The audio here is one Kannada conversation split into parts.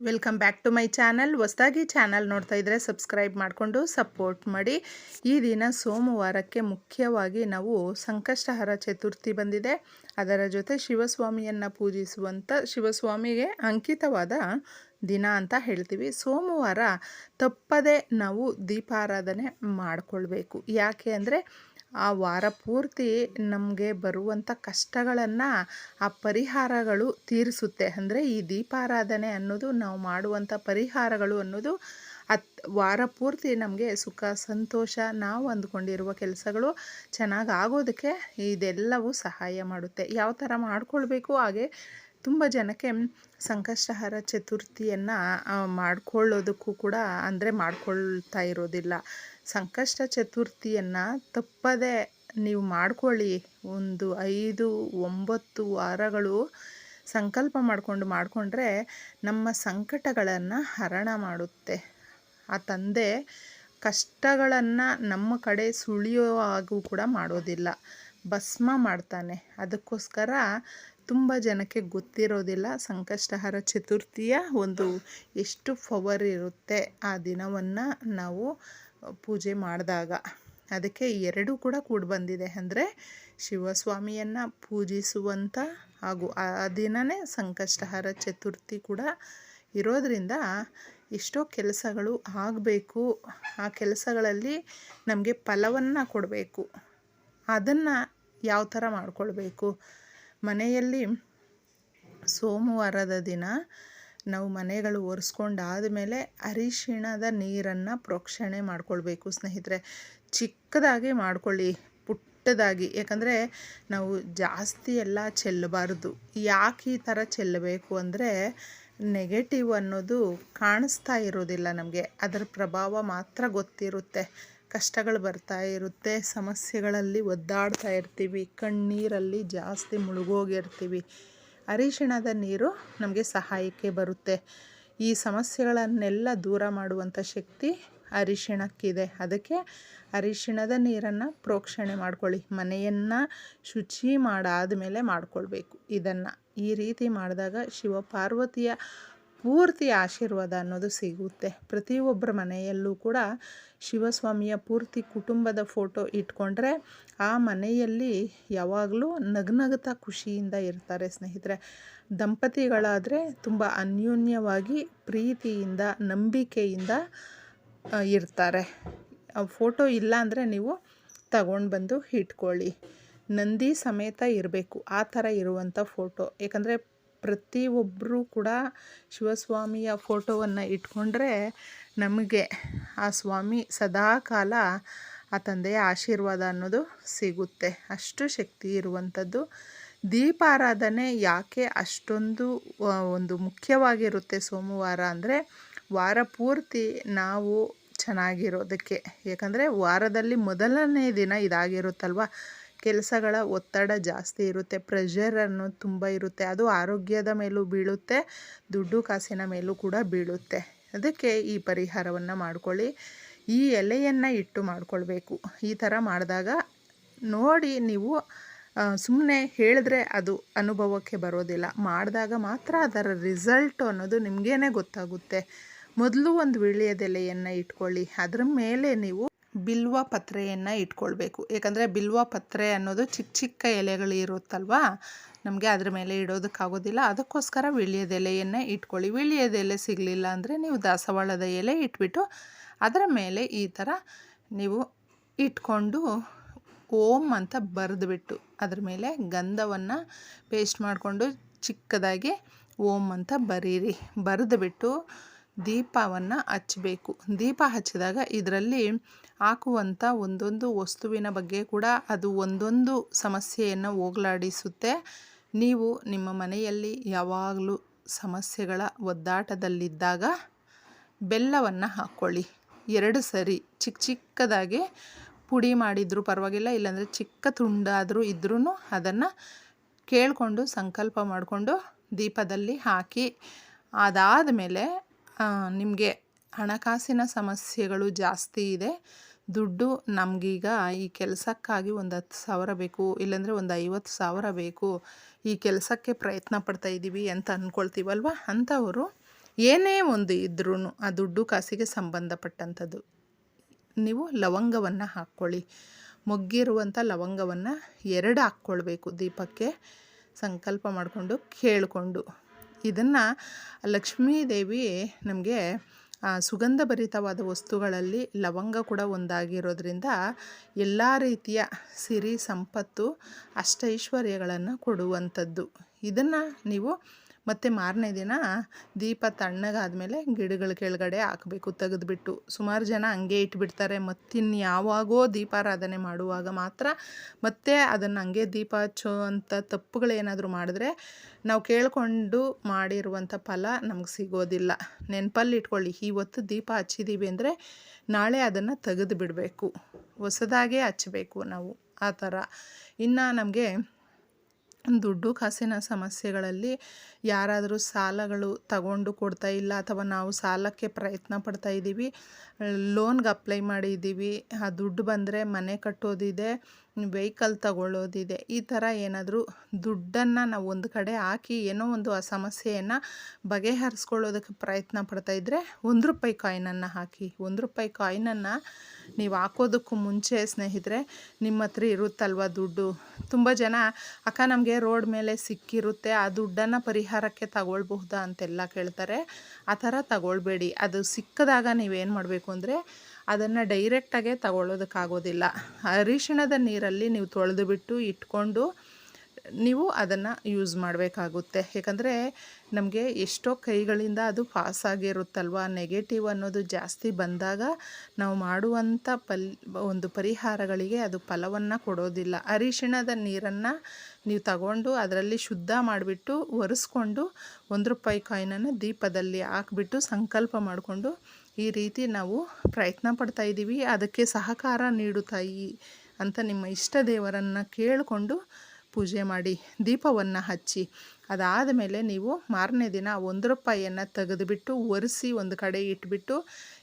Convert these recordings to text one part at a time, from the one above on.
Welcome back to my channel ಹೊಸದಾಗಿ ಚಾನಲ್ ನೋಡ್ತಾ ಇದ್ದರೆ ಸಬ್ಸ್ಕ್ರೈಬ್ ಮಾಡಿಕೊಂಡು ಸಪೋರ್ಟ್ ಮಾಡಿ. ಈ ದಿನ ಸೋಮವಾರಕ್ಕೆ ಮುಖ್ಯವಾಗಿ ನಾವು ಸಂಕಷ್ಟಹರ ಚತುರ್ಥಿ ಬಂದಿದೆ. ಅದರ ಜೊತೆ ಶಿವಸ್ವಾಮಿಯನ್ನು ಪೂಜಿಸುವಂಥ ಶಿವಸ್ವಾಮಿಗೆ ಅಂಕಿತವಾದ ದಿನ ಅಂತ ಹೇಳ್ತೀವಿ. ಸೋಮವಾರ ತಪ್ಪದೆ ನಾವು ದೀಪಾರಾಧನೆ ಮಾಡಿಕೊಳ್ಬೇಕು. ಯಾಕೆ ಅಂದರೆ ಆ ವಾರ ಪೂರ್ತಿ ನಮಗೆ ಬರುವಂಥ ಕಷ್ಟಗಳನ್ನು ಆ ಪರಿಹಾರಗಳು ತೀರಿಸುತ್ತೆ. ಅಂದರೆ ಈ ದೀಪಾರಾಧನೆ ಅನ್ನೋದು ನಾವು ಮಾಡುವಂಥ ಪರಿಹಾರಗಳು ಅನ್ನೋದು ಅತ್ ವಾರ ಪೂರ್ತಿ ನಮಗೆ ಸುಖ, ಸಂತೋಷ ನಾವು ಅಂದ್ಕೊಂಡಿರುವ ಕೆಲಸಗಳು ಚೆನ್ನಾಗಿ ಆಗೋದಕ್ಕೆ ಇದೆಲ್ಲವೂ ಸಹಾಯ ಮಾಡುತ್ತೆ. ಯಾವ ಥರ ಮಾಡಿಕೊಳ್ಬೇಕು ಹಾಗೆ ತುಂಬ ಜನಕ್ಕೆ ಸಂಕಷ್ಟಹರ ಚತುರ್ಥಿಯನ್ನು ಮಾಡಿಕೊಳ್ಳೋದಕ್ಕೂ ಕೂಡ ಅಂದರೆ ಮಾಡಿಕೊಳ್ತಾ ಇರೋದಿಲ್ಲ. ಸಂಕಷ್ಟ ಚತುರ್ಥಿಯನ್ನು ತಪ್ಪದೇ ನೀವು ಮಾಡ್ಕೊಳ್ಳಿ. ಒಂದು ಐದು, ಒಂಬತ್ತು ವಾರಗಳು ಸಂಕಲ್ಪ ಮಾಡಿಕೊಂಡು ಮಾಡಿಕೊಂಡ್ರೆ ನಮ್ಮ ಸಂಕಟಗಳನ್ನು ಹರಣ ಮಾಡುತ್ತೆ. ಆ ತಂದೆ ಕಷ್ಟಗಳನ್ನು ನಮ್ಮ ಕಡೆ ಸುಳಿಯೋ ಆಗೂ ಕೂಡ ಮಾಡೋದಿಲ್ಲ. ಭಸ್ಮ ಮಾಡ್ತಾನೆ. ಅದಕ್ಕೋಸ್ಕರ ತುಂಬ ಜನಕ್ಕೆ ಗೊತ್ತಿರೋದಿಲ್ಲ. ಸಂಕಷ್ಟಹರ ಚತುರ್ಥಿಯ ಒಂದು ಎಷ್ಟು ಪವರ್ ಇರುತ್ತೆ ಆ ದಿನವನ್ನು ನಾವು ಪೂಜೆ ಮಾಡಿದಾಗ. ಅದಕ್ಕೆ ಎರಡೂ ಕೂಡ ಕೂಡಿ ಬಂದಿದೆ. ಅಂದರೆ ಶಿವಸ್ವಾಮಿಯನ್ನು ಪೂಜಿಸುವಂಥ ಹಾಗೂ ಆ ದಿನವೇ ಸಂಕಷ್ಟಹರ ಚತುರ್ಥಿ ಕೂಡ ಇರೋದರಿಂದ ಎಷ್ಟೋ ಕೆಲಸಗಳು ಆಗಬೇಕು. ಆ ಕೆಲಸಗಳಲ್ಲಿ ನಮಗೆ ಫಲವನ್ನು ಕೊಡಬೇಕು. ಅದನ್ನು ಯಾವ ಥರ ಮಾಡ್ಕೊಳ್ಬೇಕು? ಮನೆಯಲ್ಲಿ ಸೋಮವಾರದ ದಿನ ನಾವು ಮನೆಗಳು ಒರೆಸ್ಕೊಂಡಾದಮೇಲೆ ಅರಿಶಿಣದ ನೀರನ್ನು ಪ್ರೋಕ್ಷಣೆ ಮಾಡಿಕೊಳ್ಬೇಕು ಸ್ನೇಹಿತರೆ. ಚಿಕ್ಕದಾಗಿ ಮಾಡ್ಕೊಳ್ಳಿ, ಪುಟ್ಟದಾಗಿ. ಯಾಕಂದರೆ ನಾವು ಜಾಸ್ತಿ ಎಲ್ಲ ಚೆಲ್ಲಬಾರ್ದು. ಯಾಕೆ ಈ ಥರ ಚೆಲ್ಲಬೇಕು ಅಂದರೆ ನೆಗೆಟಿವ್ ಅನ್ನೋದು ಕಾಣಿಸ್ತಾ ಇರೋದಿಲ್ಲ ನಮಗೆ. ಅದರ ಪ್ರಭಾವ ಮಾತ್ರ ಗೊತ್ತಿರುತ್ತೆ. ಕಷ್ಟಗಳು ಬರ್ತಾ ಇರುತ್ತೆ. ಸಮಸ್ಯೆಗಳಲ್ಲಿ ಒದ್ದಾಡ್ತಾ ಇರ್ತೀವಿ. ಕಣ್ಣೀರಲ್ಲಿ ಜಾಸ್ತಿ ಮುಳುಗೋಗಿರ್ತೀವಿ. ಅರಿಶಿಣದ ನೀರು ನಮಗೆ ಸಹಾಯಕ್ಕೆ ಬರುತ್ತೆ. ಈ ಸಮಸ್ಯೆಗಳನ್ನೆಲ್ಲ ದೂರ ಮಾಡುವಂಥ ಶಕ್ತಿ ಅರಿಶಿಣಕ್ಕಿದೆ. ಅದಕ್ಕೆ ಅರಿಶಿಣದ ನೀರನ್ನು ಪ್ರೋಕ್ಷಣೆ ಮಾಡ್ಕೊಳ್ಳಿ. ಮನೆಯನ್ನು ಶುಚಿ ಮಾಡಾದ ಮೇಲೆ ಮಾಡ್ಕೊಳ್ಬೇಕು. ಇದನ್ನು ಈ ರೀತಿ ಮಾಡಿದಾಗ ಶಿವಪಾರ್ವತಿಯ ಪೂರ್ತಿ ಆಶೀರ್ವಾದ ಅನ್ನೋದು ಸಿಗುತ್ತೆ. ಪ್ರತಿಯೊಬ್ಬರ ಮನೆಯಲ್ಲೂ ಕೂಡ ಶಿವಸ್ವಾಮಿಯ ಪೂರ್ತಿ ಕುಟುಂಬದ ಫೋಟೋ ಇಟ್ಕೊಂಡ್ರೆ ಆ ಮನೆಯಲ್ಲಿ ಯಾವಾಗಲೂ ನಗ್ನಗ್ತಾ ಖುಷಿಯಿಂದ ಇರ್ತಾರೆ ಸ್ನೇಹಿತರೆ. ದಂಪತಿಗಳಾದರೆ ತುಂಬ ಅನ್ಯೋನ್ಯವಾಗಿ ಪ್ರೀತಿಯಿಂದ, ನಂಬಿಕೆಯಿಂದ ಇರ್ತಾರೆ. ಫೋಟೋ ಇಲ್ಲ ಅಂದರೆ ನೀವು ತಗೊಂಡು ಬಂದು ಇಟ್ಕೊಳ್ಳಿ. ನಂದಿ ಸಮೇತ ಇರಬೇಕು. ಆ ಥರ ಇರುವಂಥ ಫೋಟೋ. ಏಕೆಂದರೆ ಪ್ರತಿಯೊಬ್ಬರೂ ಕೂಡ ಶಿವಸ್ವಾಮಿಯ ಫೋಟೋವನ್ನು ಇಟ್ಕೊಂಡ್ರೆ ನಮಗೆ ಆ ಸ್ವಾಮಿ ಸದಾ ಕಾಲ ಆ ತಂದೆಯ ಆಶೀರ್ವಾದ ಅನ್ನೋದು ಸಿಗುತ್ತೆ. ಅಷ್ಟು ಶಕ್ತಿ ಇರುವಂಥದ್ದು. ದೀಪಾರಾಧನೆ ಯಾಕೆ ಅಷ್ಟೊಂದು ಒಂದು ಮುಖ್ಯವಾಗಿರುತ್ತೆ ಸೋಮವಾರ ಅಂದರೆ ವಾರ ಪೂರ್ತಿ ನಾವು ಚೆನ್ನಾಗಿರೋದಕ್ಕೆ. ಯಾಕಂದರೆ ವಾರದಲ್ಲಿ ಮೊದಲನೇ ದಿನ ಇದಾಗಿರುತ್ತಲ್ವ? ಕೆಲಸಗಳ ಒತ್ತಡ ಜಾಸ್ತಿ ಇರುತ್ತೆ ಪ್ರೆಷರ್ ಅನ್ನೋದು ತುಂಬ ಇರುತ್ತೆ, ಅದು ಆರೋಗ್ಯದ ಮೇಲೂ ಬೀಳುತ್ತೆ, ದುಡ್ಡು ಕಾಸಿನ ಮೇಲೂ ಕೂಡ ಬೀಳುತ್ತೆ. ಅದಕ್ಕೆ ಈ ಪರಿಹಾರವನ್ನು ಮಾಡ್ಕೊಳ್ಳಿ. ಈ ಎಲೆಯನ್ನು ಇಟ್ಟು ಮಾಡಿಕೊಳ್ಬೇಕು. ಈ ಥರ ಮಾಡಿದಾಗ ನೋಡಿ ನೀವು ಸುಮ್ಮನೆ ಹೇಳಿದ್ರೆ ಅದು ಅನುಭವಕ್ಕೆ ಬರೋದಿಲ್ಲ. ಮಾಡಿದಾಗ ಮಾತ್ರ ಅದರ ರಿಸಲ್ಟ್ ಅನ್ನೋದು ನಿಮಗೇನೆ ಗೊತ್ತಾಗುತ್ತೆ. ಮೊದಲು ಒಂದು ವಿಳ್ಯದೆಲೆಯನ್ನು ಇಟ್ಕೊಳ್ಳಿ. ಅದರ ಮೇಲೆ ನೀವು ಬಿಲ್ವ ಪತ್ರೆಯನ್ನು ಇಟ್ಕೊಳ್ಬೇಕು. ಏಕೆಂದರೆ ಬಿಲ್ವ ಪತ್ರೆ ಅನ್ನೋದು ಚಿಕ್ಕ ಚಿಕ್ಕ ಎಲೆಗಳು ಇರುತ್ತಲ್ವಾ? ನಮಗೆ ಅದ್ರ ಮೇಲೆ ಇಡೋದಕ್ಕಾಗೋದಿಲ್ಲ. ಅದಕ್ಕೋಸ್ಕರ ವಿಳ್ಯದೆಲೆಯನ್ನು ಇಟ್ಕೊಳ್ಳಿ. ವಿಳ್ಯದೆಲೆ ಸಿಗಲಿಲ್ಲ ಅಂದರೆ ನೀವು ದಾಸವಾಳದ ಎಲೆ ಇಟ್ಬಿಟ್ಟು ಅದರ ಮೇಲೆ ಈ ಥರ ನೀವು ಇಟ್ಕೊಂಡು ಓಂ ಅಂತ ಬರೆದುಬಿಟ್ಟು ಅದ್ರ ಮೇಲೆ ಗಂಧವನ್ನು ಪೇಸ್ಟ್ ಮಾಡಿಕೊಂಡು ಚಿಕ್ಕದಾಗಿ ಓಂ ಅಂತ ಬರೀರಿ. ಬರೆದುಬಿಟ್ಟು ದೀಪವನ್ನು ಹಚ್ಚಬೇಕು ದೀಪ ಹಚ್ಚಿದಾಗ ಇದರಲ್ಲಿ ಹಾಕುವಂಥ ಒಂದೊಂದು ವಸ್ತುವಿನ ಬಗ್ಗೆ ಕೂಡ ಅದು ಒಂದೊಂದು ಸಮಸ್ಯೆಯನ್ನು ಹೋಗಲಾಡಿಸುತ್ತೆ. ನೀವು ನಿಮ್ಮ ಮನೆಯಲ್ಲಿ ಯಾವಾಗಲೂ ಸಮಸ್ಯೆಗಳ ಒದ್ದಾಟದಲ್ಲಿದ್ದಾಗ ಬೆಲ್ಲವನ್ನು ಹಾಕ್ಕೊಳ್ಳಿ. ಎರಡು ಸರಿ ಚಿಕ್ಕ ಚಿಕ್ಕದಾಗಿ ಪುಡಿ ಮಾಡಿದರೂ ಪರವಾಗಿಲ್ಲ, ಇಲ್ಲಾಂದರೆ ಚಿಕ್ಕ ತುಂಡಾದರೂ ಇದ್ರೂ ಅದನ್ನು ಕೇಳಿಕೊಂಡು ಸಂಕಲ್ಪ ಮಾಡಿಕೊಂಡು ದೀಪದಲ್ಲಿ ಹಾಕಿ ಅದಾದ ಮೇಲೆ ನಿಮಗೆ ಹಣಕಾಸಿನ ಸಮಸ್ಯೆಗಳು ಜಾಸ್ತಿ ಇದೆ. ದುಡ್ಡು ನಮಗೀಗ ಈ ಕೆಲಸಕ್ಕಾಗಿ ಒಂದು ಹತ್ತು ಸಾವಿರ ಬೇಕು, ಇಲ್ಲಾಂದರೆ ಒಂದು ಐವತ್ತು ಸಾವಿರ ಬೇಕು. ಈ ಕೆಲಸಕ್ಕೆ ಪ್ರಯತ್ನ ಪಡ್ತಾ ಇದ್ದೀವಿ ಅಂತ ಅಂದ್ಕೊಳ್ತೀವಲ್ವ ಅಂಥವರು ಏನೇ ಒಂದು ಇದ್ರೂ ಆ ದುಡ್ಡು ಕಾಸಿಗೆ ಸಂಬಂಧಪಟ್ಟಂಥದ್ದು. ನೀವು ಲವಂಗವನ್ನು ಹಾಕ್ಕೊಳ್ಳಿ. ಮೊಗ್ಗಿರುವಂಥ ಲವಂಗವನ್ನು ಎರಡು ಹಾಕ್ಕೊಳ್ಬೇಕು ದೀಪಕ್ಕೆ. ಸಂಕಲ್ಪ ಮಾಡಿಕೊಂಡು ಕೇಳಿಕೊಂಡು. ಇದನ್ನು ಲಕ್ಷ್ಮೀದೇವಿ ನಮಗೆ ಸುಗಂಧ ಭರಿತವಾದ ವಸ್ತುಗಳಲ್ಲಿ ಲವಂಗ ಕೂಡ ಒಂದಾಗಿರೋದ್ರಿಂದ ಎಲ್ಲ ರೀತಿಯ ಸಿರಿ ಸಂಪತ್ತು ಅಷ್ಟೈಶ್ವರ್ಯಗಳನ್ನು ಕೊಡುವಂಥದ್ದು. ಇದನ್ನು ನೀವು ಮತ್ತೆ ಮಾರನೇ ದಿನ ದೀಪ ತಣ್ಣಗಾದಮೇಲೆ ಗಿಡಗಳ ಕೆಳಗಡೆ ಹಾಕಬೇಕು, ತೆಗೆದುಬಿಟ್ಟು. ಸುಮಾರು ಜನ ಹಂಗೆ ಇಟ್ಬಿಡ್ತಾರೆ. ಮತ್ತಿನ್ಯಾವಾಗೋ ದೀಪಾರಾಧನೆ ಮಾಡುವಾಗ ಮಾತ್ರ ಮತ್ತೆ ಅದನ್ನು ಹಂಗೆ ದೀಪ ಹಚ್ಚೋ ಅಂಥ ತಪ್ಪುಗಳೇನಾದರೂ ಮಾಡಿದ್ರೆ ನಾವು ಕೇಳಿಕೊಂಡು ಮಾಡಿರುವಂಥ ಫಲ ನಮ್ಗೆ ಸಿಗೋದಿಲ್ಲ. ನೆನಪಲ್ಲಿ ಇಟ್ಕೊಳ್ಳಿ ಇವತ್ತು ದೀಪ ಹಚ್ಚಿದ್ದೀವಿ ಅಂದರೆ ನಾಳೆ ಅದನ್ನು ತೆಗೆದು ಬಿಡಬೇಕು ಹೊಸದಾಗೇ ಹಚ್ಚಬೇಕು ನಾವು. ಆ ಥರ. ಇನ್ನು ನಮಗೆ ದುಡ್ಡು ಕಾಸಿನ ಸಮಸ್ಯೆಗಳಲ್ಲಿ ಯಾರಾದರೂ ಸಾಲಗಳು ತಗೊಂಡು ಕೊಡ್ತಾ ಇಲ್ಲ ಅಥವಾ ನಾವು ಸಾಲಕ್ಕೆ ಪ್ರಯತ್ನ ಪಡ್ತಾ ಇದ್ದೀವಿ, ಲೋನ್ಗೆ ಅಪ್ಲೈ ಮಾಡಿದ್ದೀವಿ, ಆ ದುಡ್ಡು ಬಂದರೆ ಮನೆ ಕಟ್ಟೋದಿದೆ ವೆಹಿಕಲ್ ತಗೊಳ್ಳೋದಿದೆ. ಈ ಥರ ಏನಾದರೂ ದುಡ್ಡನ್ನು ನಾವು ಒಂದು ಕಡೆ ಹಾಕಿ ಏನೋ ಒಂದು ಆ ಸಮಸ್ಯೆಯನ್ನು ಬಗೆಹರಿಸ್ಕೊಳ್ಳೋದಕ್ಕೆ ಪ್ರಯತ್ನ ಪಡ್ತಾ ಇದ್ದರೆ ಒಂದು ರೂಪಾಯಿ ಕಾಯಿನನ್ನು ಹಾಕಿ, ಒಂದು ರೂಪಾಯಿ ಕಾಯಿನನ್ನು ನೀವು ಹಾಕೋದಕ್ಕೂ ಮುಂಚೆ ಸ್ನೇಹಿತರೆ, ನಿಮ್ಮ ಹತ್ರ ಇರುತ್ತಲ್ವ ದುಡ್ಡು? ತುಂಬ ಜನ, ಅಕ್ಕ, ನಮಗೆ ರೋಡ್ ಮೇಲೆ ಸಿಕ್ಕಿರುತ್ತೆ, ಆ ದುಡ್ಡನ್ನು ಪರಿಹಾರಕ್ಕೆ ತಗೊಳ್ಬಹುದಾ? ಅಂತೆಲ್ಲ ಕೇಳ್ತಾರೆ. ಆ ಥರ ತಗೊಳ್ಬೇಡಿ. ಅದು ಸಿಕ್ಕದಾಗ ನೀವೇನು ಮಾಡಬೇಕು ಅಂದರೆ ಅದನ್ನು ಡೈರೆಕ್ಟಾಗೆ ತಗೊಳ್ಳೋದಕ್ಕಾಗೋದಿಲ್ಲ ಅರಿಶಿಣದ ನೀರಲ್ಲಿ ನೀವು ತೊಳೆದು ಬಿಟ್ಟು ಇಟ್ಕೊಂಡು ನೀವು ಅದನ್ನು ಯೂಸ್ ಮಾಡಬೇಕಾಗುತ್ತೆ. ಯಾಕಂದರೆ ನಮಗೆ ಎಷ್ಟೋ ಕೈಗಳಿಂದ ಅದು ಪಾಸ್ ಆಗಿರುತ್ತಲ್ವ? ನೆಗೆಟಿವ್ ಅನ್ನೋದು ಜಾಸ್ತಿ ಬಂದಾಗ ನಾವು ಮಾಡುವಂಥ ಪಲ್, ಒಂದು ಪರಿಹಾರಗಳಿಗೆ ಅದು ಫಲವನ್ನು ಕೊಡೋದಿಲ್ಲ. ಅರಿಶಿಣದ ನೀರನ್ನು ನೀವು ತಗೊಂಡು ಅದರಲ್ಲಿ ಶುದ್ಧ ಮಾಡಿಬಿಟ್ಟು ಒರೆಸ್ಕೊಂಡು ಒಂದು ರೂಪಾಯಿ ಕಾಯಿನನ್ನು ದೀಪದಲ್ಲಿ ಹಾಕ್ಬಿಟ್ಟು ಸಂಕಲ್ಪ ಮಾಡಿಕೊಂಡು ಈ ರೀತಿ ನಾವು ಪ್ರಯತ್ನ ಪಡ್ತಾ ಇದ್ದೀವಿ. ಅದಕ್ಕೆ ಸಹಕಾರ ನೀಡು ತಾಯಿ ಅಂತ ನಿಮ್ಮ ಇಷ್ಟ ದೇವರನ್ನು ಕೇಳಿಕೊಂಡು ಪೂಜೆ ಮಾಡಿ ದೀಪವನ್ನು ಹಚ್ಚಿ. ಅದಾದ ಮೇಲೆ ನೀವು ಮಾರನೇ ದಿನ ಒಂದು ರೂಪಾಯಿಯನ್ನು ತೆಗೆದುಬಿಟ್ಟು ಒರೆಸಿ ಒಂದು ಕಡೆ ಇಟ್ಬಿಟ್ಟು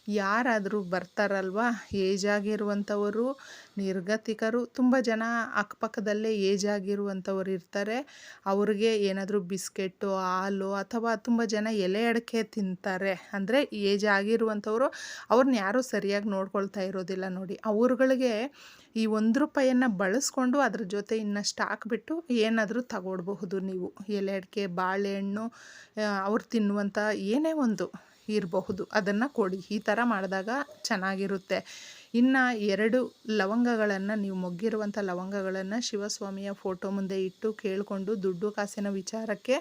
ಯಾರಾದರೂ ಬರ್ತಾರಲ್ವ? ಏಜ್ ಆಗಿರುವಂಥವರು ನಿರ್ಗತಿಕರು, ತುಂಬ ಜನ ಅಕ್ಕಪಕ್ಕದಲ್ಲೇ ಏಜ್ ಆಗಿರುವಂಥವ್ರು ಇರ್ತಾರೆ. ಅವ್ರಿಗೆ ಏನಾದರೂ ಬಿಸ್ಕೆಟ್ಟು ಹಾಲು ಅಥವಾ ತುಂಬ ಜನ ಎಲೆ ಅಡಿಕೆ ತಿಂತಾರೆ. ಅಂದರೆ ಏಜ್ ಆಗಿರುವಂಥವರು ಅವ್ರನ್ನ ಯಾರೂ ಸರಿಯಾಗಿ ನೋಡ್ಕೊಳ್ತಾ ಇರೋದಿಲ್ಲ ನೋಡಿ. ಅವ್ರುಗಳಿಗೆ ಈ ಒಂದು ರೂಪಾಯಿಯನ್ನು ಬಳಸ್ಕೊಂಡು ಅದ್ರ ಜೊತೆ ಇನ್ನಷ್ಟು ಹಾಕ್ಬಿಟ್ಟು ಏನಾದರೂ ತಗೊಳ್ಬಹುದು ನೀವು. ಎಲೆ ಅಡಿಕೆ, ಬಾಳೆಹಣ್ಣು ಅವ್ರು ತಿನ್ನುವಂಥ ಏನೇ ಒಂದು. ಇರಬಹುದು. ಅದನ್ನು ಕೊಡಿ. ಈ ಥರ ಮಾಡಿದಾಗ ಚೆನ್ನಾಗಿರುತ್ತೆ. ಇನ್ನು ಎರಡು ಲವಂಗಗಳನ್ನು ನೀವು ಮೊಗ್ಗಿರುವಂಥ ಲವಂಗಗಳನ್ನು ಶಿವಸ್ವಾಮಿಯ ಫೋಟೋ ಮುಂದೆ ಇಟ್ಟು ಕೇಳಿಕೊಂಡು ದುಡ್ಡು ಕಾಸಿನ ವಿಚಾರಕ್ಕೆ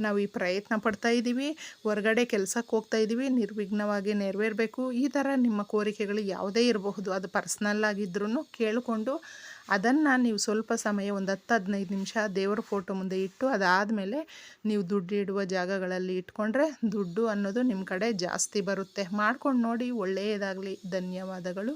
ನಾವು ಈ ಪ್ರಯತ್ನ ಪಡ್ತಾ ಇದ್ದೀವಿ ಹೊರಗಡೆ ಕೆಲಸಕ್ಕೆ ಹೋಗ್ತಾ ಇದ್ದೀವಿ ನಿರ್ವಿಘ್ನವಾಗಿ ನೆರವೇರಬೇಕು. ಈ ಥರ ನಿಮ್ಮ ಕೋರಿಕೆಗಳು ಯಾವುದೇ ಇರಬಹುದು. ಅದು ಪರ್ಸ್ನಲ್ ಆಗಿದ್ರೂ ಕೇಳಿಕೊಂಡು ಅದನ್ನು ನೀವು ಸ್ವಲ್ಪ ಸಮಯ ಒಂದು ಹತ್ತು ಹದಿನೈದು ನಿಮಿಷ ದೇವರ ಫೋಟೋ ಮುಂದೆ ಇಟ್ಟು ಅದಾದಮೇಲೆ ನೀವು ದುಡ್ಡು ಇಡುವ ಜಾಗಗಳಲ್ಲಿ ಇಟ್ಕೊಂಡ್ರೆ ದುಡ್ಡು ಅನ್ನೋದು ನಿಮ್ಮ ಕಡೆ ಜಾಸ್ತಿ ಬರುತ್ತೆ. ಮಾಡ್ಕೊಂಡು ನೋಡಿ ಒಳ್ಳೆಯದಾಗಲಿ ಧನ್ಯವಾದಗಳು.